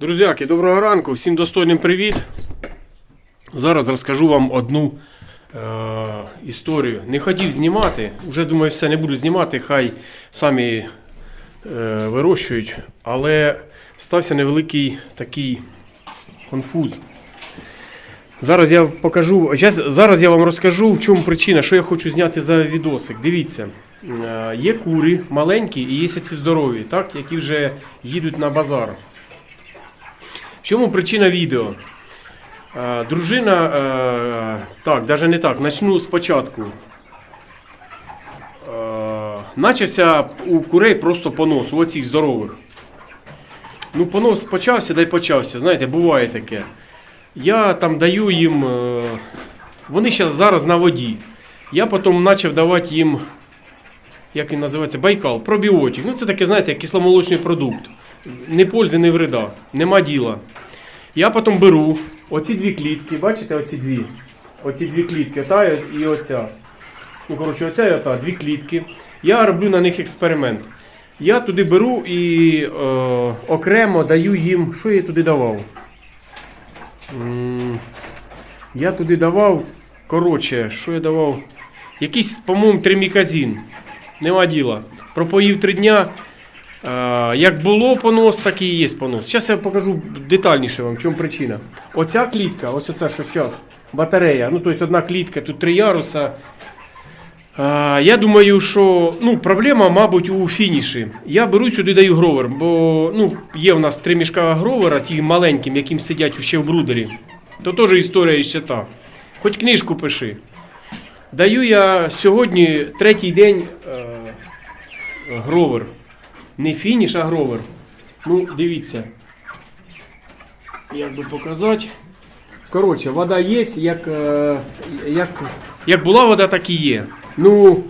Друзяки, доброго ранку, всім достойним привіт. Зараз розкажу вам одну е- історію. Не хотів знімати, вже думаю, все не буду знімати, хай самі е- вирощують. Але стався невеликий такий конфуз. Зараз я покажу. Зараз, я вам розкажу, в чому причина, що я хочу зняти за відосик. Дивіться, е, є кури маленькі і є ці здорові, так, які вже їдуть на базар. Чому причина відео? Е, Дружина, е, так, навіть не так, почну спочатку. Е, Начався у курей просто понос, у оцих здорових. Ну, понос почався, дай почався. Знаєте, буває таке. Я там даю їм. Вони ще зараз на воді. Я потім почав давати їм, як він називається, байкал, пробіотик. Ну, це таке, знаєте, кисломолочний продукт. Не пользи, не вреда, нема діла. Я потім беру оці дві клітки, бачите, оці дві. Оці дві клітки, та і оця. Ну, коротше, оця і ота, дві клітки. Я роблю на них експеримент. Я туди беру і е, окремо даю їм. Що я туди давав? Я туди давав. Коротше, що я давав? Якийсь, по-моєму, триміказін. Нема діла. Пропоїв три дня. Е, Як було понос, так і є понос. Зараз я покажу детальніше вам, в чому причина. Оця клітка, ось оця, що зараз, батарея. Ну, тобто одна клітка, тут три яруса. Е, Я думаю, що ну, проблема, мабуть, у фініші. Я беру сюди даю гровер, бо ну, є в нас три мішка гровера, ті маленьким, яким сидять ще в брудері. То теж історія ще та. Хоч книжку пиши. Даю я сьогодні третій день е, гровер. Не фініш, а гровер. Ну, дивіться. Як би показати. Коротше, вода є, як, е, як, як була вода, так і є. Ну,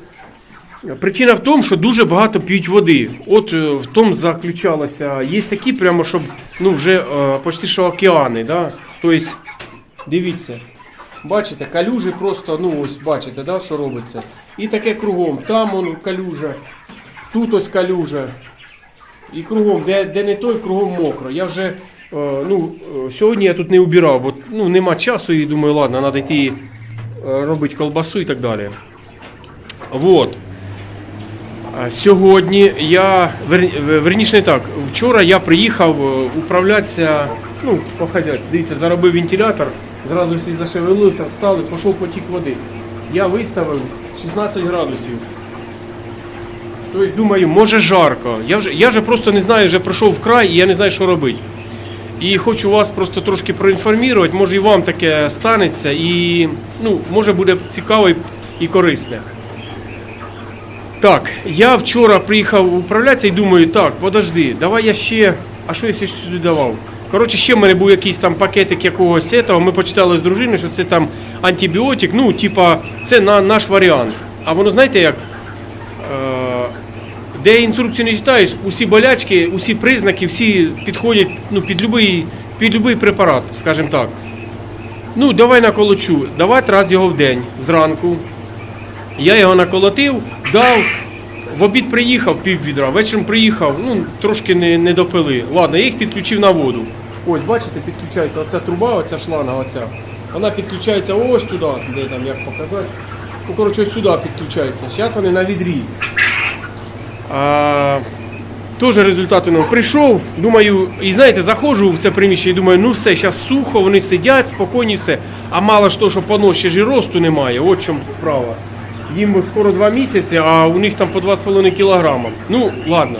причина в тому, що дуже багато п'ють води. От е, в тому заключалося. Є такі, прямо, щоб ну, вже е, почти що океани. Да? Тобто, дивіться. Бачите, калюжі просто, ну ось бачите, да, що робиться. І таке кругом. Там он калюжа, тут ось калюжа. І кругом, де, де не той, кругом мокро. Я вже е, ну, е, сьогодні я тут не убирав, бо ну, нема часу і думаю, ладно, треба йти е, робити колбасу і так далі. Вот. Сьогодні я, верніше не так, вчора я приїхав управлятися ну, по хазяйству. Дивіться, заробив вентилятор, зразу всі зашевелилися, встали, пішов потік води. Я виставив 16 градусів. Тобто думаю, може жарко. Я вже, я вже просто не знаю, вже пройшов вкрай і я не знаю, що робити. І хочу вас просто трошки проінформувати, може і вам таке станеться, і ну, може буде цікаво і- корисне. Так, я вчора приїхав управлятися і думаю, так, подожди, давай я ще. А що я ще сюди давав? Коротше, ще в мене був якийсь там пакетик якогось этого. Ми почитали з дружиною, що це там антибіотик, ну, типа, це на наш варіант. А воно знаєте як? Де інструкцію не читаєш, усі болячки, усі признаки, всі підходять ну, під будь-який препарат, скажімо так. Ну, давай наколочу, давай раз його в день зранку. Я його наколотив, дав. В обід приїхав пів відра, вечором приїхав, ну трошки не, не допили. Ладно, я їх підключив на воду. Ось, бачите, підключається оця труба, оця шланга, оця. Вона підключається ось туди, де там як показати. Ну, коротше, сюди підключається. Зараз вони на відрі. А, Теж результат у нас прийшов. Думаю, і знаєте, заходжу в це приміщення і думаю, ну все, зараз сухо, вони сидять, спокійні, все. А мало ж того, що понос ще ж і росту немає, от чому справа. Їм скоро два місяці, а у них там по 2,5 кілограма. Ну, ладно.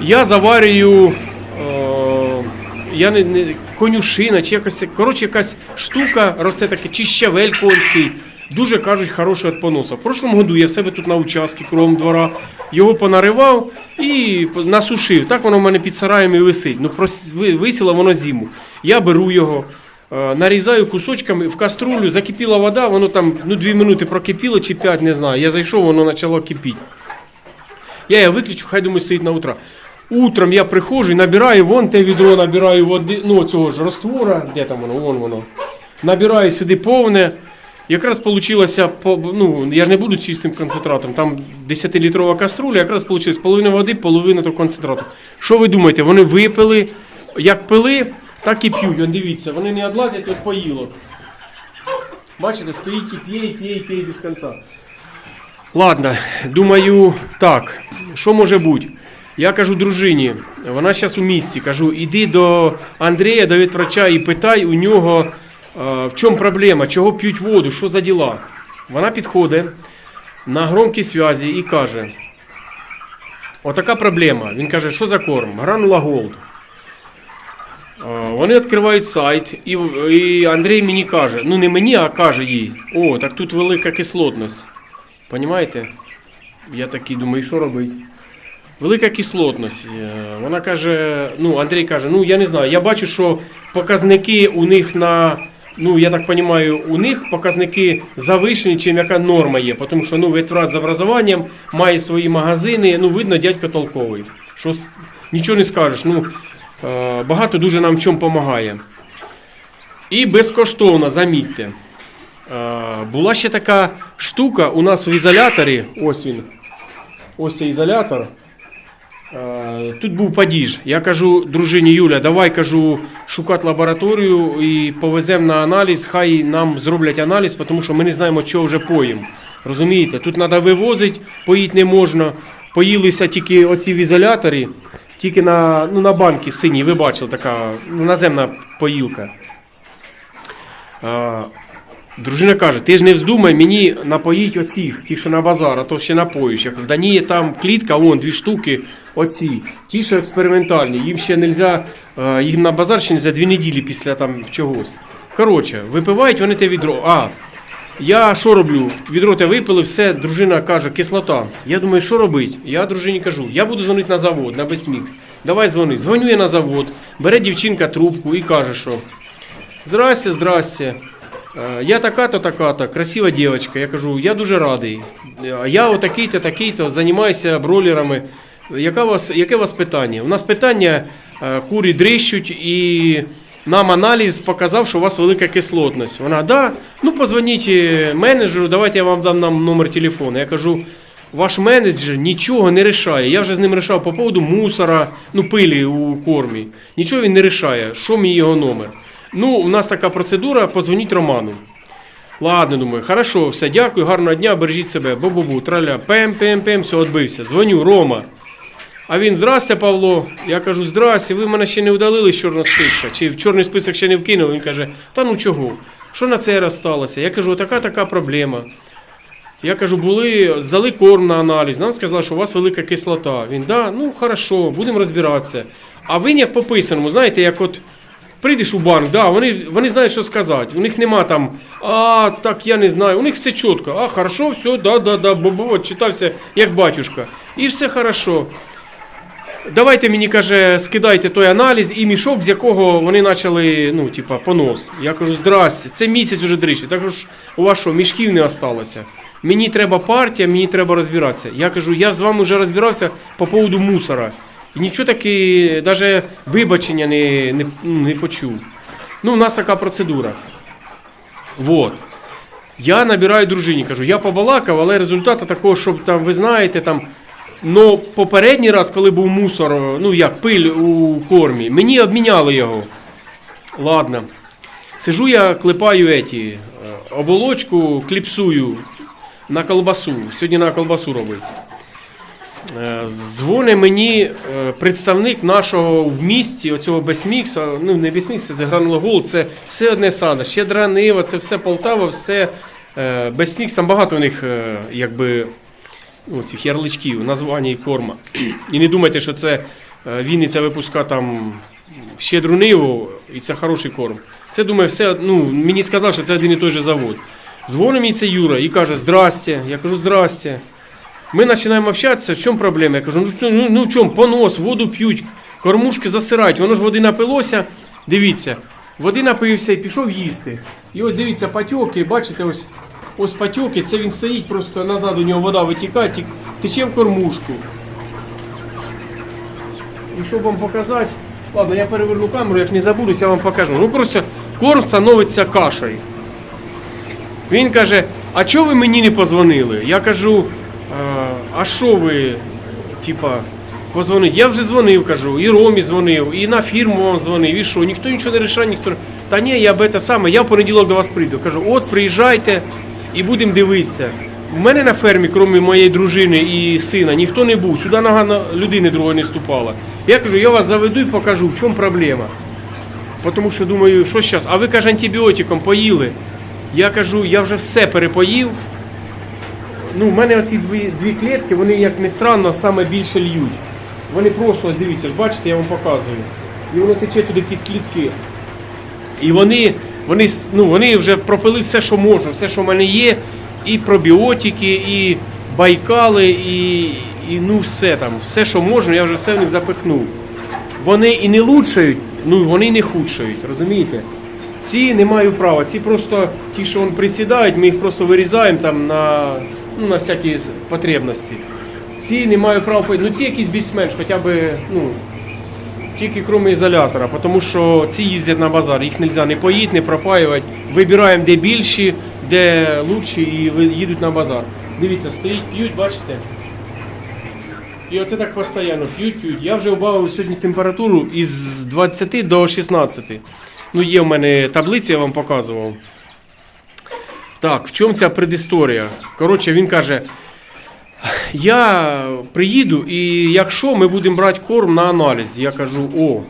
Я заварюю. Е, я не, не конюшина, чи якась, коротше, якась штука росте таке, чи щавель конський. Дуже кажуть, хороший від поносу. В прошлому году я в себе тут на участку кругом двора його понаривав і насушив. Так воно в мене під сараєм і висить. Ну, ви- висіло воно зиму. Я беру його, е, нарізаю кусочками в каструлю, закипіла вода, воно там ну, 2 минути прокипіло чи 5, не знаю. Я зайшов, воно почало кипіти. Я його виключу, хай думаю, стоїть на утро. Утром я приходжу набираю вон те відро, набираю води, ну цього ж раствора, де там воно, вон воно. Набираю сюди повне. Якраз вийшло, ну, я ж не буду чистим концентратом, там 10-літрова каструля, якраз вийшло половина води, половина того концентрату. Що ви думаєте, вони випили, як пили, так і п'ють. Дивіться, вони не відлазять від поїлок. Бачите, стоїть і п'є, і п'є, і п'є без кінця. Ладно, думаю, так, що може бути? Я кажу дружині, вона зараз у місті. Кажу, іди до Андрія, до ветврача і питай у нього, в чому проблема, чого п'ють воду, що за діла. Вона підходить на громкій зв'язі і каже: Отака проблема. Він каже, що за корм? Гранула Голд. Вони відкривають сайт, і, і Андрій мені каже, ну не мені, а каже їй, о, так тут велика кислотність. Понімаєте? Я такий думаю, що робити? Велика кислотність. Вона каже, ну, Андрій каже, ну я не знаю, я бачу, що показники у них на. Ну, я так розумію, у них показники завищені, чим яка норма є. Тому що ну, ветврат з образуванням має свої магазини. Ну, видно, дядько толковий. Що нічого не скажеш. Ну, е, багато дуже нам в чому допомагає. І безкоштовно, замітьте. Е, була ще така штука у нас в ізоляторі. Ось він. Ось ізолятор. Е, Тут був падіж. Я кажу дружині Юля, давай кажу шукати лабораторію і повеземо на аналіз. Хай нам зроблять аналіз, тому що ми не знаємо, чого вже поїм. Розумієте? Тут треба вивозити, поїти не можна. Поїлися тільки оці в ізоляторі, тільки на, ну, на банки синій, ви бачили, така наземна поїлка. Е, Дружина каже, ти ж не вздумай мені напоїть оцих, ті, що на базар, а то ще напоїш. Я кажу, да ні, там клітка, вон дві штуки, оці. Ті, що експериментальні, їм ще не можна, їм на базар ще не за дві неділі після там чогось. Коротше, випивають вони те відро. А, я що роблю? Відро те випили, все, дружина каже, кислота. Я думаю, що робити? Я дружині кажу, я буду дзвонити на завод, на Безмікс. Давай дзвони. Дзвоню я на завод, бере дівчинка трубку і каже, що Здрасте, здрасте. Е, Я така-то, така-то, красива дівчинка. Я кажу, я дуже радий. Е, Я отакий-то, такий-то, займаюся бролерами. Яка вас, яке у вас питання? У нас питання, е, курі дрищуть і нам аналіз показав, що у вас велика кислотність. Вона, да, ну позвоніть е, менеджеру, давайте я вам дам нам номер телефону. Я кажу, ваш менеджер нічого не рішає. Я вже з ним рішав по поводу мусора, ну пилі у кормі. Нічого він не рішає. Що мій його номер? Ну, у нас така процедура, позвоніть Роману. Ладно, думаю, хорошо, все, дякую, гарного дня, бережіть себе. Бу-бу-бу, траля, пем, пем, пем, все, відбився. Дзвоню, Рома. А він, здрасте, Павло. Я кажу, здрасте, ви мене ще не удалили з чорного списка, чи в чорний список ще не вкинули. Він каже, та ну чого? Що на цей раз сталося? Я кажу, така така проблема. Я кажу, були, здали корм на аналіз. Нам сказали, що у вас велика кислота. Він, да, ну хорошо, будемо розбиратися. А ви як по писаному, знаєте, як от прийдеш у банк, да, вони, вони знають, що сказати. У них нема там, а так я не знаю. У них все чітко. А, хорошо, все, да, да, да, бо, бо читався як батюшка. І все хорошо. Давайте мені каже, скидайте той аналіз і мішок, з якого вони почали, ну, типа, понос. Я кажу, здрасте, це місяць вже дрищу. Так ж у вас що, мішків не осталося. Мені треба партія, мені треба розбиратися. Я кажу, я з вами вже розбирався по поводу мусора. І нічого таки, навіть вибачення не, не, ну, не почув. Ну, у нас така процедура. Вот. Я набираю дружині, кажу, я побалакав, але результату такого, щоб там, ви знаєте, там. Ну, попередній раз, коли був мусор, ну як пиль у кормі, мені обміняли його. Ладно. Сижу я, клепаю еті, е, оболочку, кліпсую на колбасу. Сьогодні на колбасу робить. Е, Дзвони мені е, представник нашого в місті, оцього Бесмікса, ну не Бесмікса, це Гранулагол, це все одне сада. Щедра Нива, це все Полтава, все Бесмікс, там багато у них якби ну, цих ярличків, названня корма. І не думайте, що це е, Вінниця випуска там щедру ниву, і це хороший корм. Це думаю, все, ну, мені сказав, що це один і той же завод. Дзвонить мені це Юра і каже, здрасте. Я кажу, здрасте. Ми починаємо общатися, в чому проблема? Я кажу, ну, ну, ну в чому, понос, воду п'ють, кормушки засирають, воно ж води напилося. Дивіться, води напився і пішов їсти. І ось дивіться, патьоки, бачите, ось, ось патьоки, це він стоїть, просто назад у нього вода витікає, тік- тече в кормушку. І щоб вам показати, ладно, я переверну камеру, як не забудусь, я вам покажу. Ну просто корм становиться кашею. Він каже, а чого ви мені не позвонили? Я кажу, «Е, а що ви, типа, Позвонить. Я вже дзвонив, кажу, і Ромі дзвонив, і на фірму вам дзвонив, і що, ніхто нічого не рішає, ніхто. Та ні, я бета саме, я в понеділок до вас прийду. Кажу, от приїжджайте і будемо дивитися. У мене на фермі, крім моєї дружини і сина, ніхто не був. Сюди нога людини другої не ступала. Я кажу, я вас заведу і покажу, в чому проблема. Тому що думаю, що зараз? А ви каже, антибіотиком поїли. Я кажу, я вже все перепоїв. Ну, в мене оці дві, дві клітки, вони, як не странно, саме більше льють. Вони просто, ось дивіться, бачите, я вам показую. І воно тече туди під клітки. І вони, вони, ну, вони вже пропили все, що можна, все, що в мене є. І пробіотики, і байкали, і, і ну все там, все, що можна, я вже все в них запихнув. Вони і не лучшають, ну вони і не худшають, розумієте? Ці не маю права, ці просто ті, що вон присідають, ми їх просто вирізаємо там на, ну, на всякі потребності. Ці не маю права, ну ці якісь більш-менш, хоча б, ну, тільки крім ізолятора, тому що ці їздять на базар, їх не можна не поїти, не пропаювати. Вибираємо, де більші, де лучші, і їдуть на базар. Дивіться, стоїть, п'ють, бачите? І оце так постійно п'ють, п'ють. Я вже убавив сьогодні температуру із 20 до 16. Ну, є в мене таблиця, я вам показував. Так, в чому ця предісторія? Коротше, він каже: я приїду, і якщо ми будемо брати корм на аналіз, я кажу, о,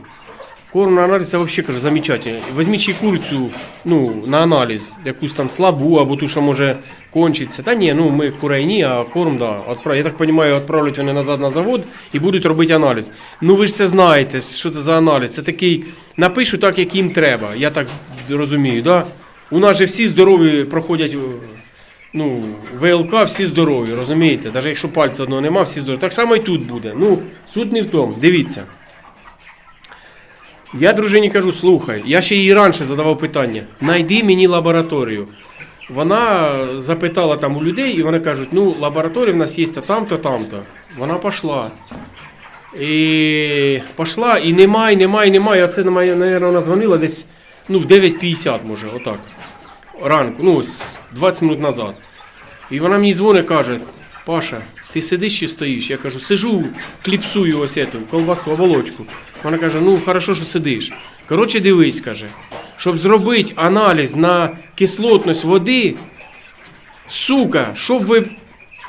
корм на аналіз, це взагалі кажу, замечательно. Візьміть ще й курицю ну, на аналіз, якусь там слабу або ту, що може кончиться. Та ні, ну ми курей ні, а корм, да. Отправ... Я так розумію, відправлять вони назад на завод і будуть робити аналіз. Ну ви ж це знаєте, що це за аналіз. Це такий, напишу так, як їм треба. Я так розумію, да? У нас же всі здорові проходять. Ну, ВЛК всі здорові, розумієте? Навіть якщо пальця одного нема, всі здорові. Так само і тут буде. Ну, суть не в тому. Дивіться. Я дружині кажу, слухай, я ще їй раніше задавав питання: найди мені лабораторію. Вона запитала там у людей, і вони кажуть, ну, лабораторія в нас є то там-то, там-то. Вона пішла. І пішла, і немає, немає, немає. А це, мабуть, вона дзвонила десь ну, в 9.50, може, отак. Ранку, ну ось 20 минут назад. І вона мені дзвонить, каже, Паша, ти сидиш чи стоїш? Я кажу, сижу, кліпсую ось эту колбасу, оболочку. Вона каже, ну хорошо, що сидиш. Коротше, дивись, каже, щоб зробити аналіз на кислотність води, сука, щоб ви,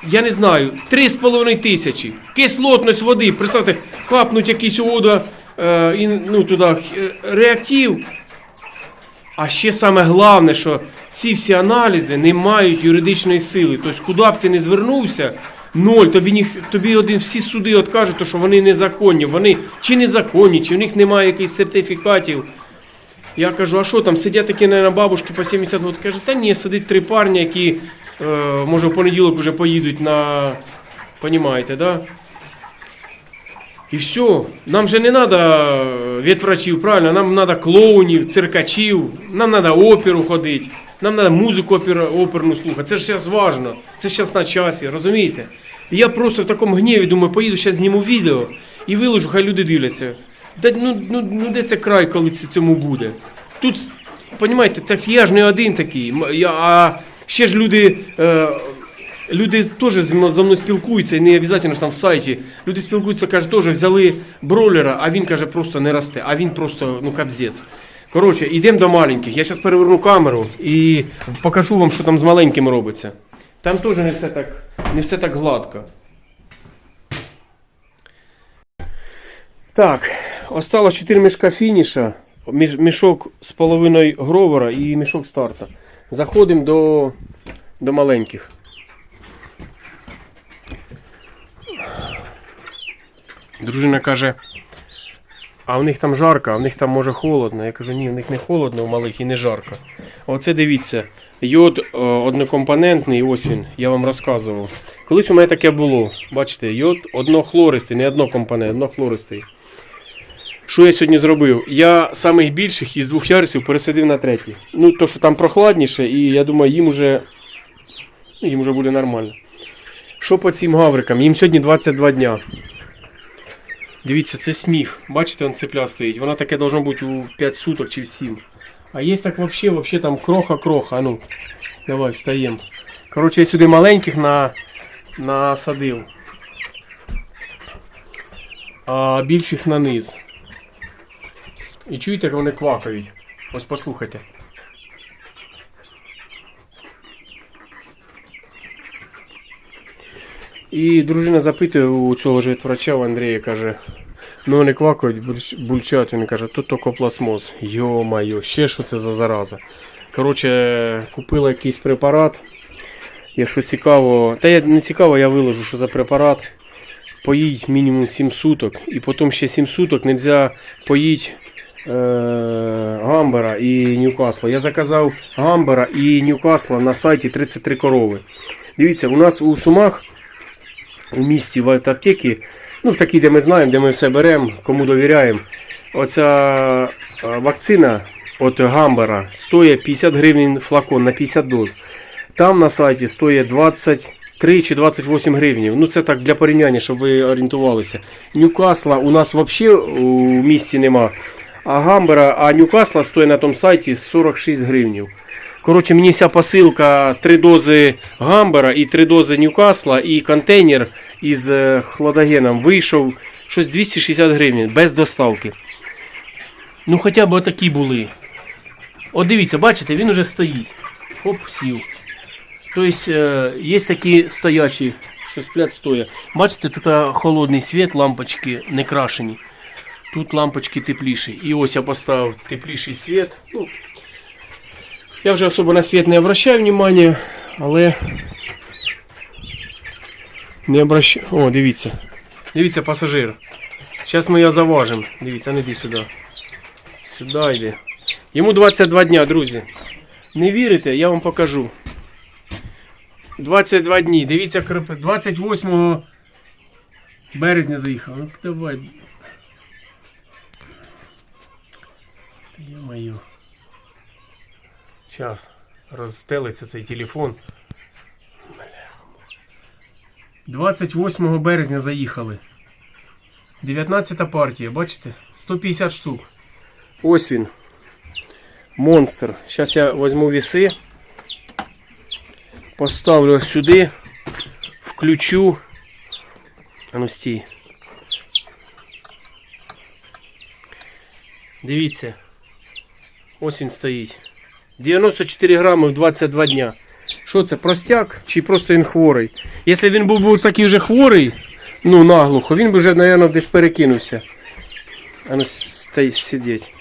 я не знаю, 3,5 тисячі. Кислотність води, представте, капнуть якийсь у воду, е, ну, туди, е, реактив. А ще саме головне, що ці всі аналізи не мають юридичної сили. Тобто, куди б ти не звернувся, ноль, тобі, ніх, тобі один, всі суди откажуть, що вони незаконні. Вони чи незаконні, чи в них немає якихось сертифікатів. Я кажу, а що там, сидять такі, на бабушки по 70 років. Каже, та ні, сидить три парні, які, е, може, в понеділок вже поїдуть на. Понімаєте, да? І все. Нам же не треба ветврачів, правильно? Нам треба клоунів, циркачів, нам треба оперу ходити, нам треба музику оперну слухати. Це ж зараз важливо, це зараз на часі, розумієте? І я просто в такому гніві думаю, поїду, зараз зніму відео і виложу, хай люди дивляться. Де, ну, ну, ну де це край, коли це цьому буде? Тут, розумієте, так я ж не один такий, я, а ще ж люди. Е, Люди теж зі мною- спілкуються, і не обов'язково ж там в сайті. Люди спілкуються, кажуть, теж взяли бролера, а він каже, просто не росте, а він просто ну капзець. Коротше, йдемо до маленьких. Я зараз переверну камеру і покажу вам, що там з маленьким робиться. Там теж не все так, не все так гладко. Так, осталось 4 мішка фініша, мішок з половиною гровера і мішок старта. Заходимо до, до маленьких. Дружина каже, а в них там жарко, а в них там може холодно. Я кажу, ні, в них не холодно, у малих і не жарко. Оце дивіться, йод е, однокомпонентний, ось він, я вам розказував. Колись у мене таке було. Бачите, йод однохлористий, не однокомпонент, однохлористий. Що я сьогодні зробив? Я самих більших із двох ярусів пересадив на третій. Ну, то, що там прохладніше, і я думаю, їм уже, ну, їм уже буде нормально. Що по цим гаврикам? Їм сьогодні 22 дня. Дивіться, це сміх. Бачите, он цепля стоїть. Вона таке должно бути у 5 суток чи в 7. А є так вообще, вообще там кроха-кроха. Ну, давай, встаємо. Коротше, я сюди маленьких на, насадив. а більших на низ. І чуєте, як вони квакають. Ось послухайте. І дружина запитує у цього ж ветврача у Андрія, каже, ну вони квакають, бульчать. Він каже, тут тільки пластмос. Йо-майо, ще що це за зараза. Коротше, купила якийсь препарат. Якщо цікаво, та я не цікаво, я виложу, що за препарат. Поїть мінімум 7 суток, і потім ще 7 суток не можна поїть е, гамбера і Ньюкасла. Я заказав гамбера і Ньюкасла на сайті 33 корови. Дивіться, у нас у Сумах у місті в аптеки, ну в такій, де ми знаємо, де ми все беремо, кому довіряємо. Оця е, вакцина від гамбера стоїть 50 гривень флакон на 50 доз. Там на сайті стоїть 23 чи 28 гривень. Ну це так для порівняння, щоб ви орієнтувалися. Ньюкасла у нас взагалі у місті нема. А гамбера, а Ньюкасла стоїть на тому сайті 46 гривень. Коротше, мені вся посилка 3 дози гамбера і 3 дози Ньюкасла і контейнер із е, хладагеном вийшов щось 260 гривень без доставки. Ну хоча б отакі були. От дивіться, бачите, він уже стоїть. Хоп, сів. Тобто е, є такі стоячі, що сплять стоя. Бачите, тут е, холодний світ, лампочки не крашені. Тут лампочки тепліші. І ось я поставив тепліший світ. Ну, я вже особо на світ не обращаю внимания, але не обращаю. О, дивіться. Дивіться, пасажир. Зараз ми його заважимо. Дивіться, не йди сюди. Сюди йди. Йому 22 дня, друзі. Не вірите, я вам покажу. 22 дні. Дивіться, крипи. 28 березня заїхав. Ну давай. Та Ё-моё. Сейчас. Розстелиться цей телефон. 28 березня заїхали. 19 партія, бачите? 150 штук. Ось він. Монстр. Зараз я візьму віси. Поставлю ось сюди. Включу. А ну стій. Дивіться. Ось він стоїть. 94 грами в 22 дня. Що це, простяк чи просто він хворий? Якщо він був, був такий вже хворий, ну наглухо, він би вже, мабуть, десь перекинувся. А ну стой, сидіть.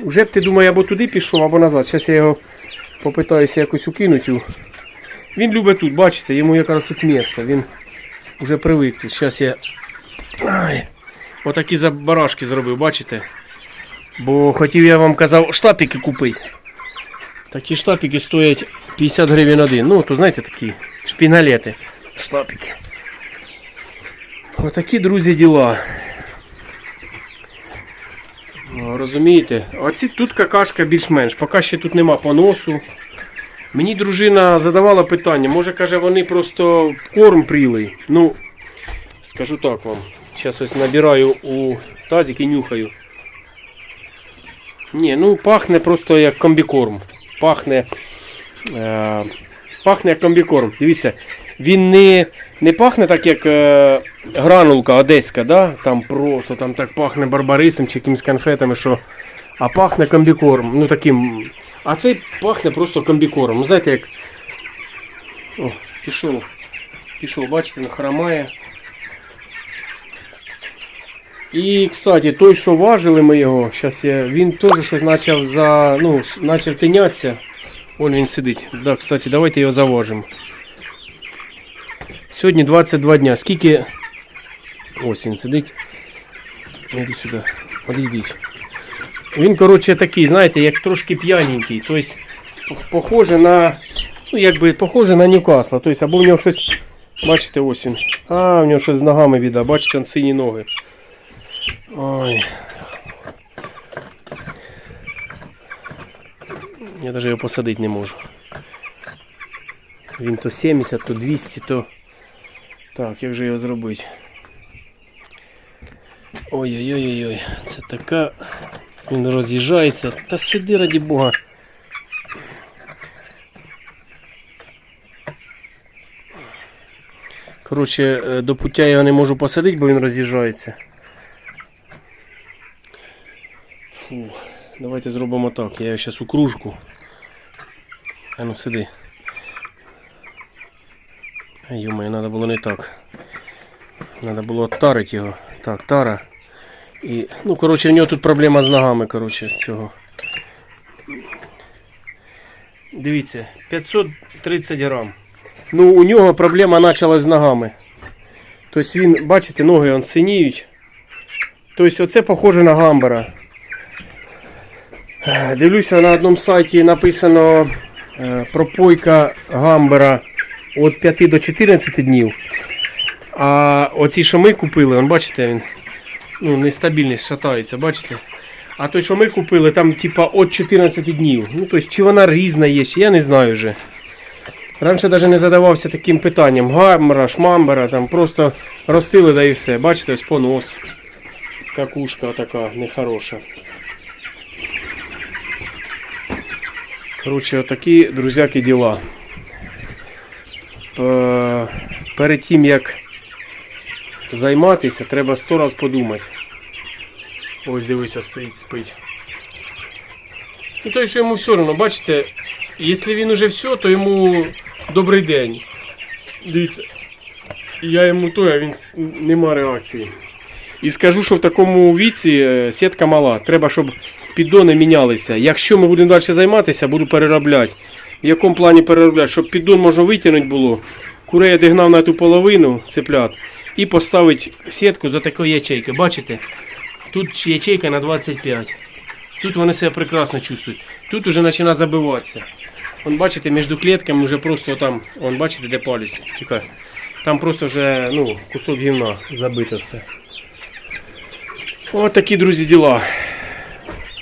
Уже б ти думаю, або туди пішов, або назад. Зараз я його попитаюся якось укинути. Він любить тут, бачите, йому якраз тут місце. Він вже привик тут. Зараз я. Ай. Отакі забарашки зробив, бачите? Бо хотів я вам казав штапики купити. Такі штапики стоять 50 гривень один. Ну, то знаєте такі шпінгалети. Штапики. Отакі, друзі, діла. Розумієте? Оці тут какашка більш-менш. Поки ще тут нема поносу. Мені дружина задавала питання, може каже, вони просто корм прілий. Ну, скажу так вам. Зараз ось набираю у тазик і нюхаю. Ні, ну пахне просто як комбікорм. Пахне. Е, пахне як комбікорм. Дивіться, він не, не пахне так, як е, гранулка одеська, да? там просто там так пахне барбарисом чи якимись конфетами, що. А пахне комбікорм. Ну таким. А цей пахне просто комбікорм. Ну знаєте як. О, пішов. Пішов, бачите, хромає. І, кстати, той, що важили ми його, щас я, він теж щось почав за. Ну, почав тинятися. Вон він сидить. Да, кстати, давайте його заважимо. Сьогодні 22 дня. Скільки. Ось він сидить. Іди сюди. Одійдіть. Він, коротше, такий, знаєте, як трошки п'яненький. Тобто, похоже на. Ну, якби похоже на Ньюкасла. Тобто, або в нього щось. Бачите, ось він. А, в нього щось з ногами біда. Бачите, сині ноги. Ой. Я навіть його посадити не можу. Він то 70, то 200, то. Так, як же його зробити? Ой-ой-ой-ой, це така. Він роз'їжджається. Та сиди раді Бога. Коротше, е, до пуття я його не можу посадити, бо він роз'їжджається. Давайте зробимо так. Я його зараз у кружку. А ну сиди. Йомаю, треба було не так. Треба було тарити його. Так, тара. І, ну, коротше, в нього тут проблема з ногами, коротше, цього. Дивіться, 530 грам. Ну, у нього проблема почалась з ногами. Тобто він, бачите, ноги он синіють. Тобто оце похоже на гамбера. Е, Дивлюся, на одному сайті написано е, пропойка гамбера від 5 до 14 днів. А оці, що ми купили, он, бачите, він ну, нестабільний, шатається, бачите? А той, що ми купили, там типа від 14 днів. Ну, тобто, чи вона різна є, я не знаю вже. Раніше навіть не задавався таким питанням. Гамбера, шмамбера, там просто ростили, да і все. Бачите, ось понос. Какушка така нехороша. Коротше, отакі, друзяки, діла. Е, Перед тим, як займатися, треба сто раз подумати. Ось дивися, стоїть, спить. Ну, той, що йому все одно, бачите, якщо він уже все, то йому добрий день. Дивіться. Я йому той, а він нема реакції. І скажу, що в такому віці е, сітка мала. Треба, щоб піддони мінялися. Якщо ми будемо далі займатися, буду переробляти. В якому плані переробляти? Щоб піддон можна витягнути було. Курей я дігнав на ту половину цеплят і поставити сітку за такої ячейки. Бачите? Тут ячейка на 25. Тут вони себе прекрасно чувствують. Тут уже починає забиватися. Вон бачите, між клетками вже просто там, вон бачите, де палець. Тільки там просто вже ну, кусок гівна забито все. Ось такі, друзі, діла.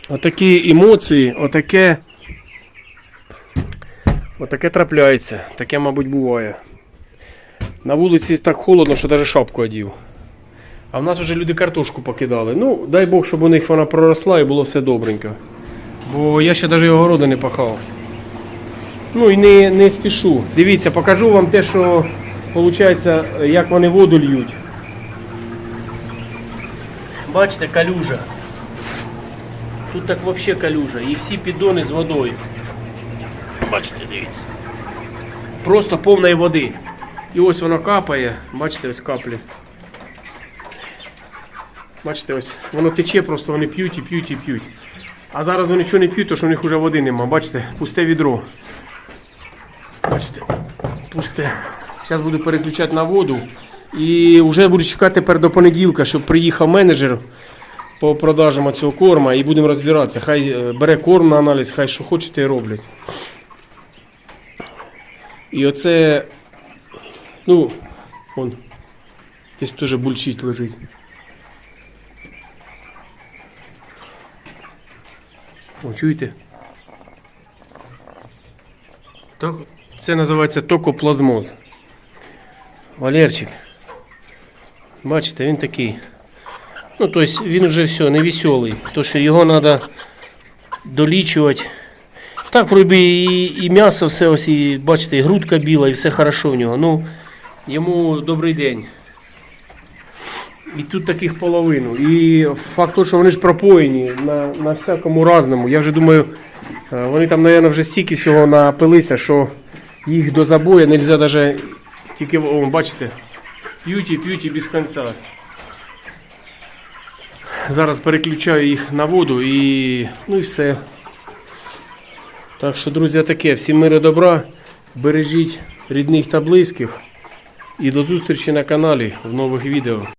Отакі емоції, отаке. Отаке трапляється. Таке, мабуть, буває. На вулиці так холодно, що навіть шапку одів. А в нас вже люди картошку покидали. Ну, дай Бог, щоб у них вона проросла і було все добренько. Бо я ще навіть огороди не пахав. Ну і не, не спішу. Дивіться, покажу вам те, що виходить, як вони воду льють. Бачите, калюжа. Тут так взагалі калюжа. І всі піддони з водою. Бачите, дивіться. Просто повної води. І ось воно капає. Бачите, ось каплі. Бачите, ось воно тече, просто вони п'ють і п'ють і п'ють. А зараз вони нічого не п'ють, тому що у них вже води нема. Бачите, пусте відро. Бачите, пусте. Зараз буду переключати на воду. І вже буду чекати тепер до понеділка, щоб приїхав менеджер по продажам цього корма і будемо розбиратися. Хай е, бере корм на аналіз, хай що хочете і роблять. І оце, ну, вон, десь теж бульчить лежить. О, чуєте? Це називається токоплазмоз. Валерчик. Бачите, він такий. Ну, тобто він вже все, не веселий. То що його треба долічувати. Так, вроді і, і м'ясо все ось, і бачите, і грудка біла, і все хорошо в нього. Ну, йому добрий день. І тут таких половину. І факт того, що вони ж пропоєні на, на всякому разному. Я вже думаю, е, вони там, мабуть, вже стільки всього напилися, що їх до забою не можна навіть тільки, о, бачите, п'ють і п'ють і без кінця. Зараз переключаю їх на воду і ну і все. Так що, друзі, таке. Всім миру добра. Бережіть рідних та близьких. І до зустрічі на каналі в нових відео.